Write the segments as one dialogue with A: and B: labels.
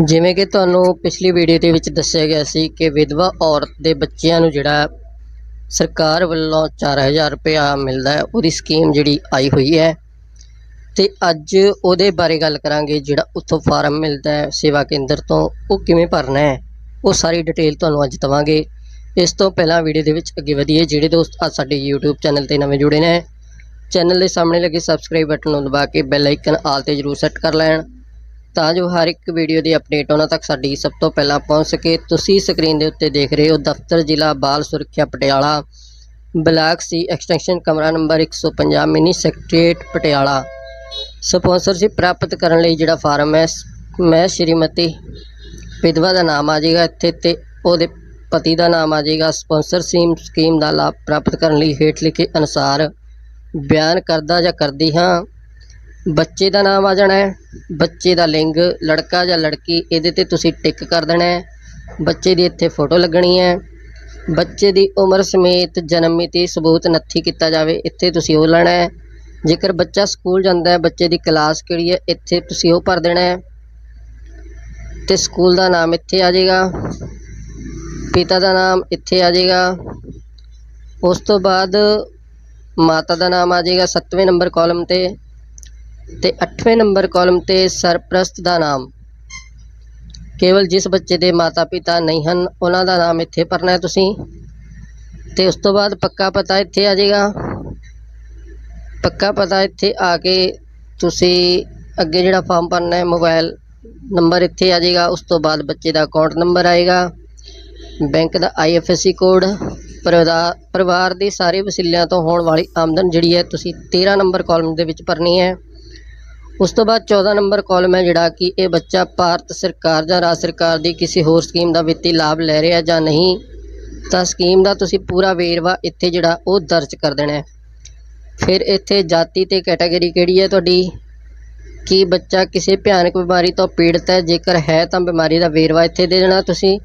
A: ਜਿਵੇਂ ਕਿ ਤੁਹਾਨੂੰ ਪਿਛਲੀ ਵੀਡੀਓ ਦੇ ਵਿੱਚ ਦੱਸਿਆ ਗਿਆ ਸੀ ਕਿ ਵਿਧਵਾ ਔਰਤ ਦੇ ਬੱਚਿਆਂ ਨੂੰ ਜਿਹੜਾ ਸਰਕਾਰ ਵੱਲੋਂ 4000 ਰੁਪਇਆ ਮਿਲਦਾ ਹੈ, ਉਹਦੀ ਸਕੀਮ ਜਿਹੜੀ ਆਈ ਹੋਈ ਹੈ। ਤੇ ਅੱਜ ਉਹਦੇ ਬਾਰੇ ਗੱਲ ਕਰਾਂਗੇ, ਜਿਹੜਾ ਉੱਥੋਂ ਫਾਰਮ ਮਿਲਦਾ ਹੈ, ਸੇਵਾ ਕੇਂਦਰ ਤੋਂ ਉਹ ਕਿਵੇਂ ਭਰਨਾ ਹੈ, ਉਹ ਸਾਰੀ ਡਿਟੇਲ ਤੁਹਾਨੂੰ ਅੱਜ ਦਵਾਂਗੇ। ਇਸ ਤੋਂ ਪਹਿਲਾਂ ਵੀਡੀਓ ਦੇ ਵਿੱਚ ਅੱਗੇ ਵਧੀਏ, ਜਿਹੜੇ ਦੋਸਤ ਅੱਜ ਸਾਡੇ YouTube ਚੈਨਲ ਤੇ ਨਵੇਂ ਜੁੜੇ ਨੇ ਚੈਨਲ ਦੇ ਸਾਹਮਣੇ ਲੱਗੇ ਸਬਸਕ੍ਰਾਈਬ ਬਟਨ ਨੂੰ ਦਬਾ ਕੇ ਬੈਲ ਆਈਕਨ ਆਲ ਤੇ ਜਰੂਰ ਸੈੱਟ ਕਰ ਲੈਣ। ਤਾਂ ਜੋ ਹਰ ਇੱਕ ਵੀਡੀਓ ਦੀ ਅਪਡੇਟ ਉਹਨਾਂ ਤੱਕ ਸਾਡੀ ਸਭ ਤੋਂ ਪਹਿਲਾਂ ਪਹੁੰਚ ਸਕੇ। ਤੁਸੀਂ ਸਕਰੀਨ ਦੇ ਉੱਤੇ ਦੇਖ ਰਹੇ ਹੋ ਦਫ਼ਤਰ ਜ਼ਿਲ੍ਹਾ ਬਾਲ ਸੁਰੱਖਿਆ ਪਟਿਆਲਾ, ਬਲਾਕ ਸੀ ਐਕਸਟੈਂਸ਼ਨ ਕਮਰਾ number 150 mini secretariat Patiala. Sponsorship ਪ੍ਰਾਪਤ ਕਰਨ ਲਈ ਜਿਹੜਾ ਫਾਰਮ ਹੈ, ਮੈਂ ਸ਼੍ਰੀਮਤੀ ਵਿਧਵਾ ਦਾ ਨਾਮ ਆ ਜਾਏਗਾ ਇੱਥੇ ਤੇ ਉਹਦੇ ਪਤੀ ਦਾ ਨਾਮ ਆ ਜਾਏਗਾ। ਸਪਾਂਸਰ ਸਕੀਮ ਸਕੀਮ ਦਾ ਲਾਭ ਪ੍ਰਾਪਤ ਕਰਨ ਲਈ ਹੇਠ ਲਿਖੇ ਅਨੁਸਾਰ ਬਿਆਨ ਕਰਦਾ ਜਾਂ ਕਰਦੀ ਹਾਂ। ਬੱਚੇ ਦਾ ਨਾਮ ਆ ਜਾਣਾ ਹੈ, ਬੱਚੇ ਦਾ ਲਿੰਗ, ਲੜਕਾ ਜਾਂ ਲੜਕੀ, ਇਹਦੇ ਤੇ ਤੁਸੀਂ ਟਿਕ ਕਰ ਦੇਣਾ ਹੈ। ਬੱਚੇ ਦੀ ਇੱਥੇ ਫੋਟੋ ਲੱਗਣੀ ਹੈ। ਬੱਚੇ ਦੀ ਉਮਰ ਸਮੇਤ ਜਨਮ ਮਿਤੀ ਸਬੂਤ ਨੱਥੀ ਕੀਤਾ ਜਾਵੇ, ਇੱਥੇ ਤੁਸੀਂ ਉਹ ਲੈਣਾ ਹੈ। ਜੇਕਰ ਬੱਚਾ ਸਕੂਲ ਜਾਂਦਾ ਹੈ, ਬੱਚੇ ਦੀ ਕਲਾਸ ਕਿਹੜੀ ਹੈ, ਇੱਥੇ ਤੁਸੀਂ ਉਹ ਭਰ ਦੇਣਾ ਹੈ। ਤੇ ਸਕੂਲ ਦਾ ਨਾਮ ਇੱਥੇ ਆ ਜਾਏਗਾ। ਪਿਤਾ ਦਾ ਨਾਮ ਇੱਥੇ ਆ ਜਾਏਗਾ। ਉਸ ਤੋਂ ਬਾਅਦ ਮਾਤਾ ਦਾ ਨਾਮ ਆ ਜਾਏਗਾ 7ਵੇਂ ਨੰਬਰ ਕਾਲਮ ਤੇ। ਤੇ 8ਵੇਂ ਨੰਬਰ ਕਾਲਮ ਤੇ ਸਰਪ੍ਰਸਤ ਦਾ ਨਾਮ। ਕੇਵਲ ਜਿਸ ਬੱਚੇ ਦੇ ਮਾਤਾ-ਪਿਤਾ ਨਹੀਂ ਹਨ, ਉਹਨਾਂ ਦਾ ਨਾਮ ਇੱਥੇ ਭਰਨਾ ਹੈ ਤੁਸੀਂ। ਤੇ ਉਸ ਤੋਂ ਬਾਅਦ ਪੱਕਾ ਪਤਾ ਇੱਥੇ ਆ ਜਾਏਗਾ। ਪੱਕਾ ਪਤਾ ਇੱਥੇ ਆ ਕੇ ਤੁਸੀਂ ਅੱਗੇ ਜਿਹੜਾ ਫਾਰਮ ਭਰਨਾ ਹੈ ਮੋਬਾਈਲ ਨੰਬਰ ਇੱਥੇ ਆ ਜਾਏਗਾ। ਉਸ ਤੋਂ ਬਾਅਦ ਬੱਚੇ ਦਾ ਅਕਾਊਂਟ ਨੰਬਰ ਆਏਗਾ। ਬੈਂਕ ਦਾ ਆਈਐਫਐਸਸੀ ਕੋਡ ਪਰਿਵਾਰ ਪਰਿਵਾਰ ਦੇ ਸਾਰੇ ਵਸੀਲਿਆਂ ਤੋਂ ਹੋਣ ਵਾਲੀ ਆਮਦਨ ਜਿਹੜੀ ਹੈ, ਤੁਸੀਂ 13 ਨੰਬਰ ਕਾਲਮ ਦੇ ਵਿੱਚ ਭਰਨੀ ਹੈ। ਉਸ ਤੋਂ ਬਾਅਦ 14 ਨੰਬਰ ਕਾਲਮ ਹੈ ਜਿਹੜਾ ਕਿ ਇਹ ਬੱਚਾ ਭਾਰਤ ਸਰਕਾਰ ਜਾਂ ਰਾਜ ਸਰਕਾਰ ਦੀ ਕਿਸੇ ਹੋਰ ਸਕੀਮ ਦਾ ਵਿੱਤੀ ਲਾਭ ਲੈ ਰਿਹਾ ਜਾਂ ਨਹੀਂ, ਤਾਂ ਸਕੀਮ ਦਾ ਤੁਸੀਂ ਪੂਰਾ ਵੇਰਵਾ ਇੱਥੇ ਜਿਹੜਾ ਉਹ ਦਰਜ ਕਰ ਦੇਣਾ ਹੈ। ਫਿਰ ਇੱਥੇ ਜਾਤੀ ਤੇ ਕੈਟਾਗਰੀ ਕਿਹੜੀ ਹੈ ਤੁਹਾਡੀ? ਕੀ ਬੱਚਾ ਕਿਸੇ ਭਿਆਨਕ ਬਿਮਾਰੀ ਤੋਂ ਪੀੜਤ ਹੈ? ਜੇਕਰ ਹੈ ਤਾਂ ਬਿਮਾਰੀ ਦਾ ਵੇਰਵਾ ਇੱਥੇ ਦੇ ਦੇਣਾ ਤੁਸੀਂ।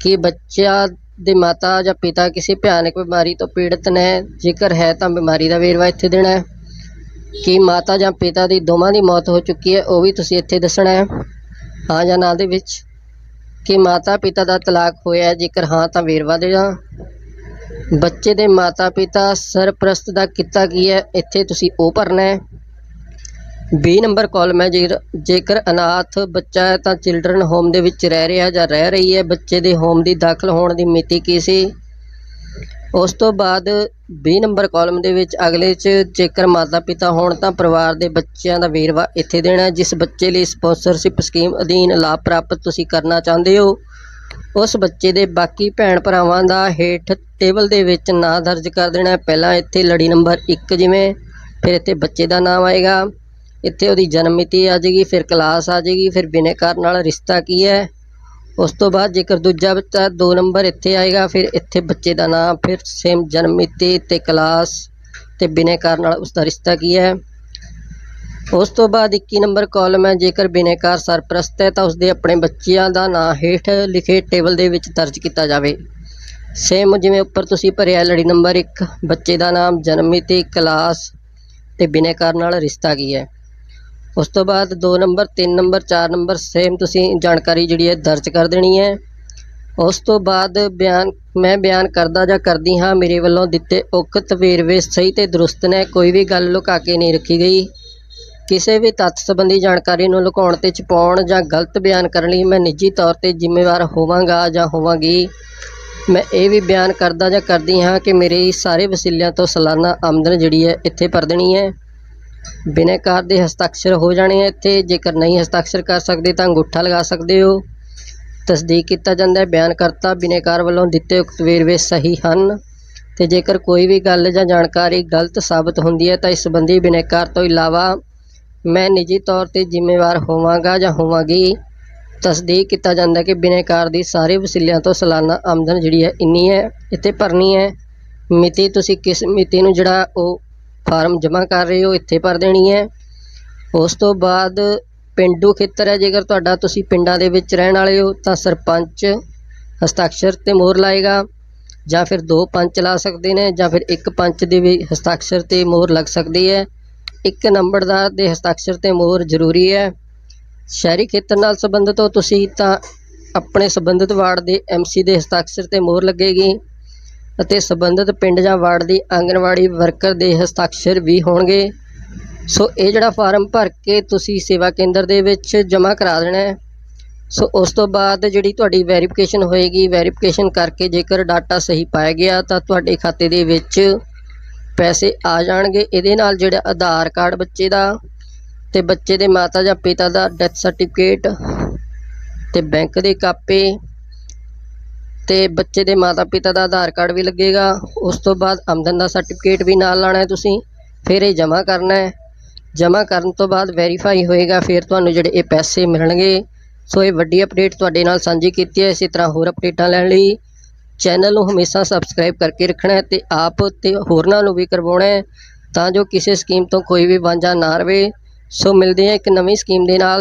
A: ਕਿ ਬੱਚਾ ਦੇ ਮਾਤਾ ਜਾਂ ਪਿਤਾ ਕਿਸੇ ਭਿਆਨਕ ਬਿਮਾਰੀ ਤੋਂ ਪੀੜਤ ਨੇ? ਜੇਕਰ ਹੈ ਤਾਂ ਬਿਮਾਰੀ ਦਾ ਵੇਰਵਾ ਇੱਥੇ ਦੇਣਾ ਹੈ। ਕਿ ਮਾਤਾ ਜਾਂ ਪਿਤਾ ਦੀ ਦੋਵਾਂ ਦੀ ਮੌਤ ਹੋ ਚੁੱਕੀ ਹੈ, ਉਹ ਵੀ ਤੁਸੀਂ ਇੱਥੇ ਦੱਸਣਾ ਹੈ। ਹਾਂ ਜਾਂ ਨਾ ਦੇ ਵਿੱਚ ਕਿ ਮਾਤਾ ਪਿਤਾ ਦਾ ਤਲਾਕ ਹੋਇਆ ਜੇਕਰ ਹਾਂ ਤਾਂ ਵੇਰਵਾ ਦੇਣਾ ਬੱਚੇ ਦੇ ਮਾਤਾ ਪਿਤਾ ਸਰਪ੍ਰਸਤ ਦਾ ਕਿੱਤਾ ਕੀ ਹੈ, ਇੱਥੇ ਤੁਸੀਂ ਉਹ ਭਰਨਾ ਹੈ। 20 ਨੰਬਰ ਕਾਲਮ ਹੈ ਜੇਕਰ ਜੇਕਰ ਅਨਾਥ ਬੱਚਾ ਹੈ ਤਾਂ ਚਿਲਡਰਨ ਹੋਮ ਦੇ ਵਿੱਚ ਰਹਿ ਰਿਹਾ ਜਾਂ ਰਹਿ ਰਹੀ ਹੈ, ਬੱਚੇ ਦੇ ਹੋਮ ਦੀ ਦਾਖਲ ਹੋਣ ਦੀ ਮਿਤੀ ਕੀ ਸੀ? ਉਸ ਤੋਂ ਬਾਅਦ 20 ਨੰਬਰ ਕਾਲਮ ਦੇ ਵਿੱਚ ਅਗਲੇ 'ਚ ਜੇਕਰ ਮਾਤਾ ਪਿਤਾ ਹੋਣ ਤਾਂ ਪਰਿਵਾਰ ਦੇ ਬੱਚਿਆਂ ਦਾ ਵੇਰਵਾ ਇੱਥੇ ਦੇਣਾ ਜਿਸ ਬੱਚੇ ਲਈ ਸਪਾਂਸਰਸ਼ਿਪ ਸਕੀਮ ਅਧੀਨ ਲਾਭ ਪ੍ਰਾਪਤ ਤੁਸੀਂ ਕਰਨਾ ਚਾਹੁੰਦੇ ਹੋ। ਉਸ ਬੱਚੇ ਦੇ ਬਾਕੀ ਭੈਣ ਭਰਾਵਾਂ ਦਾ ਹੇਠ ਟੇਬਲ ਦੇ ਵਿੱਚ ਨਾਂ ਦਰਜ ਕਰ ਦੇਣਾ ਪਹਿਲਾਂ ਇੱਥੇ ਲੜੀ ਨੰਬਰ 1 ਜਿਵੇਂ, ਫਿਰ ਇੱਥੇ ਬੱਚੇ ਦਾ ਨਾਮ ਆਏਗਾ। ਇੱਥੇ ਉਹਦੀ ਜਨਮ ਮਿਤੀ ਆ ਜਾਏਗੀ, ਫਿਰ ਕਲਾਸ ਆ ਜਾਏਗੀ, ਫਿਰ ਬਿਨੇਕਾਰ ਨਾਲ ਰਿਸ਼ਤਾ ਕੀ ਹੈ? ਉਸ ਤੋਂ ਬਾਅਦ ਜੇਕਰ ਦੂਜਾ ਬੱਚਾ 2 ਨੰਬਰ ਇੱਥੇ ਆਏਗਾ, ਫਿਰ ਇੱਥੇ ਬੱਚੇ ਦਾ ਨਾਮ ਫਿਰ ਸੇਮ ਜਨਮ ਮਿਤੀ ਤੇ ਕਲਾਸ ਤੇ ਬਿਨੇਕਾਰ ਨਾਲ ਉਸ ਦਾ ਰਿਸ਼ਤਾ ਕੀ ਹੈ? ਉਸ ਤੋਂ ਬਾਅਦ 21 ਨੰਬਰ ਕਾਲਮ ਹੈ, ਜੇਕਰ ਬਿਨੇਕਾਰ ਸਰਪ੍ਰਸਤ ਹੈ ਤਾਂ ਉਸਦੇ ਆਪਣੇ ਬੱਚਿਆਂ ਦਾ ਨਾਂ ਹੇਠ ਲਿਖੇ ਟੇਬਲ ਦੇ ਵਿੱਚ ਦਰਜ ਕੀਤਾ ਜਾਵੇ। ਸੇਮ ਜਿਵੇਂ ਉੱਪਰ ਤੁਸੀਂ ਭਰਿਆ ਲੜੀ ਨੰਬਰ 1 ਬੱਚੇ ਦਾ ਨਾਮ ਜਨਮ ਮਿਤੀ ਕਲਾਸ ਤੇ ਬਿਨੇਕਾਰ ਨਾਲ ਰਿਸ਼ਤਾ ਕੀ ਹੈ? ਉਸ ਤੋਂ ਬਾਅਦ 2 ਨੰਬਰ 3 ਨੰਬਰ 4 ਨੰਬਰ ਸੇਮ ਤੁਸੀਂ ਜਾਣਕਾਰੀ ਜਿਹੜੀ ਹੈ ਦਰਜ ਕਰ ਦੇਣੀ ਹੈ। ਉਸ ਤੋਂ ਬਾਅਦ ਬਿਆਨ, ਮੈਂ ਬਿਆਨ ਕਰਦਾ ਜਾਂ ਕਰਦੀ ਹਾਂ, ਮੇਰੇ ਵੱਲੋਂ ਦਿੱਤੇ ਉਕਤ ਵੇਰਵੇ ਸਹੀ ਤੇ ਦਰੁਸਤ ਨੇ, ਕੋਈ ਵੀ ਗੱਲ ਲੁਕਾ ਕੇ ਨਹੀਂ ਰੱਖੀ ਗਈ। ਕਿਸੇ ਵੀ ਤੱਥ ਸੰਬੰਧੀ ਜਾਣਕਾਰੀ ਨੂੰ ਲੁਕਾਉਣ ਤੇ ਛੁਪਾਉਣ ਜਾਂ ਗਲਤ ਬਿਆਨ ਕਰਨ ਲਈ ਮੈਂ ਨਿੱਜੀ ਤੌਰ ਤੇ ਜ਼ਿੰਮੇਵਾਰ ਹੋਵਾਂਗਾ ਜਾਂ ਹੋਵਾਂਗੀ। ਮੈਂ ਇਹ ਵੀ ਬਿਆਨ ਕਰਦਾ ਜਾਂ ਕਰਦੀ ਹਾਂ ਕਿ ਮੇਰੇ ਸਾਰੇ ਵਸੀਲਿਆਂ ਤੋਂ ਸਾਲਾਨਾ ਆਮਦਨ ਜਿਹੜੀ ਹੈ ਇੱਥੇ ਭਰ ਦੇਣੀ ਹੈ। ਬਿਨੈਕਾਰ ਦੇ ਹਸਤਾਖਰ ਹੋ ਜਾਣੇ ਆ ਇੱਥੇ। ਜੇਕਰ ਨਹੀਂ ਹਸਤਾਖਰ ਕਰ ਸਕਦੇ ਤਾਂ ਅੰਗੂਠਾ ਲਗਾ ਸਕਦੇ ਹੋ। ਤਸਦੀਕ ਕੀਤਾ ਜਾਂਦਾ ਹੈ। ਬਿਆਨਕਰਤਾ ਬਿਨੈਕਾਰ ਵੱਲੋਂ ਦਿੱਤੇ ਉਕਤ ਵੇਰਵੇ ਸਹੀ ਹਨ। ਤੇ ਜੇਕਰ ਕੋਈ ਵੀ ਗੱਲ ਜਾਂ ਜਾਣਕਾਰੀ ਗਲਤ ਸਾਬਤ ਹੁੰਦੀ ਹੈ ਤਾਂ ਇਸ ਸੰਬੰਧੀ ਬਿਨੈਕਾਰ ਤੋਂ ਇਲਾਵਾ ਮੈਂ ਨਿੱਜੀ ਤੌਰ ਤੇ ਜ਼ਿੰਮੇਵਾਰ ਹੋਵਾਂਗਾ ਜਾਂ ਹੋਵਾਂਗੀ। ਤਸਦੀਕ ਕੀਤਾ ਜਾਂਦਾ ਕਿ ਬਿਨੈਕਾਰ ਦੀ ਸਾਰੇ ਵਸੀਲਿਆਂ ਤੋਂ ਸਾਲਾਨਾ ਆਮਦਨ ਜਿਹੜੀ ਹੈ ਇੰਨੀ ਹੈ, ਇੱਥੇ ਭਰਨੀ ਹੈ। ਮਿਤੀ ਤੁਸੀਂ ਕਿਸ ਮਿਤੀ ਨੂੰ ਜਿਹੜਾ ਉਹ ਫਾਰਮ ਜਮ੍ਹਾਂ ਕਰ ਰਹੇ ਹੋ, ਇੱਥੇ ਭਰ ਦੇਣੀ ਹੈ। ਉਸ ਤੋਂ ਬਾਅਦ ਪਿੰਡੂ ਖੇਤਰ ਹੈ, ਜੇਕਰ ਤੁਹਾਡਾ ਤੁਸੀਂ ਪਿੰਡਾਂ ਦੇ ਵਿੱਚ ਰਹਿਣ ਵਾਲੇ ਹੋ, ਤਾਂ ਸਰਪੰਚ, ਹਸਤਾਖਰ ਤੇ ਮੋਹਰ ਲਾਏਗਾ। ਜਾਂ ਫਿਰ ਦੋ ਪੰਚ ਲਾ ਸਕਦੇ ਨੇ, ਜਾਂ ਫਿਰ ਇੱਕ ਪੰਚ ਦੇ ਵੀ ਹਸਤਾਖਰ ਤੇ ਮੋਹਰ ਲੱਗ ਸਕਦੀ ਹੈ। ਇੱਕ ਨੰਬਰਦਾਰ ਦੇ ਹਸਤਾਖਰ ਤੇ ਮੋਹਰ ਜ਼ਰੂਰੀ ਹੈ। ਸ਼ਹਿਰੀ ਖੇਤਰ ਨਾਲ ਸੰਬੰਧਿਤ ਹੋ ਤੁਸੀਂ, ਤਾਂ ਆਪਣੇ ਸੰਬੰਧਿਤ ਵਾਰਡ ਦੇ ਐਮਸੀ ਦੇ ਹਸਤਾਖਰ ਤੇ ਮੋਹਰ ਲੱਗੇਗੀ। ਅਤੇ ਸੰਬੰਧਿਤ ਪਿੰਡ ਜਾਂ ਵਾਰਡ ਦੀ ਆਂਗਣਵਾੜੀ ਵਰਕਰ ਦੇ ਹਸਤਾਖਰ ਵੀ ਹੋਣਗੇ। ਸੋ ਇਹ ਜਿਹੜਾ ਫਾਰਮ ਭਰ ਕੇ ਤੁਸੀਂ ਸੇਵਾ ਕੇਂਦਰ ਦੇ ਵਿੱਚ ਜਮ੍ਹਾਂ ਕਰਾ ਦੇਣਾ ਹੈ। ਸੋ ਉਸ ਤੋਂ ਬਾਅਦ ਜਿਹੜੀ ਤੁਹਾਡੀ ਵੈਰੀਫਿਕੇਸ਼ਨ ਹੋਏਗੀ, ਵੈਰੀਫਿਕੇਸ਼ਨ ਕਰਕੇ ਜੇਕਰ ਡਾਟਾ ਸਹੀ ਪਾਇਆ ਗਿਆ ਤਾਂ ਤੁਹਾਡੇ ਖਾਤੇ ਦੇ ਵਿੱਚ ਪੈਸੇ ਆ ਜਾਣਗੇ। ਇਹਦੇ ਨਾਲ ਜਿਹੜਾ ਆਧਾਰ ਕਾਰਡ ਬੱਚੇ ਦਾ ਤੇ ਬੱਚੇ ਦੇ ਮਾਤਾ ਜਾਂ ਪਿਤਾ ਦਾ ਡੈਥ ਸਰਟੀਫਿਕੇਟ ਤੇ ਬੈਂਕ ਦੇ ਕਾਪੇ ਤੇ ਬੱਚੇ ਦੇ ਮਾਤਾ ਪਿਤਾ ਦਾ ਆਧਾਰ ਕਾਰਡ ਵੀ ਲੱਗੇਗਾ। ਉਸ ਤੋਂ ਬਾਅਦ ਆਮਦਨ ਦਾ ਸਰਟੀਫਿਕੇਟ ਵੀ ਨਾਲ ਲਾਣਾ ਹੈ ਤੁਸੀਂ। ਫਿਰ ਇਹ ਜਮ੍ਹਾਂ ਕਰਨਾ ਹੈ। ਜਮ੍ਹਾਂ ਕਰਨ ਤੋਂ ਬਾਅਦ ਵੈਰੀਫਾਈ ਹੋਏਗਾ, ਫਿਰ ਤੁਹਾਨੂੰ ਜਿਹੜੇ ਇਹ ਪੈਸੇ ਮਿਲਣਗੇ। ਸੋ ਇਹ ਵੱਡੀ ਅਪਡੇਟ ਤੁਹਾਡੇ ਨਾਲ ਸਾਂਝੀ ਕੀਤੀ ਹੈ। ਇਸੇ ਤਰ੍ਹਾਂ ਹੋਰ ਅਪਡੇਟਾਂ ਲੈਣ ਲਈ ਚੈਨਲ ਨੂੰ ਹਮੇਸ਼ਾ ਸਬਸਕ੍ਰਾਈਬ ਕਰਕੇ ਰੱਖਣਾ ਹੈ ਤੇ ਆਪ ਤੇ ਹੋਰਨਾਂ ਨੂੰ ਵੀ ਕਰਵਾਉਣਾ ਹੈ ਤਾਂ ਜੋ ਕਿਸੇ ਸਕੀਮ ਤੋਂ ਕੋਈ ਵੀ ਵਾਂਝਾ ਨਾ ਰਵੇ। ਸੋ ਮਿਲਦੇ ਹਾਂ ਇੱਕ ਨਵੀਂ ਸਕੀਮ ਦੇ ਨਾਲ।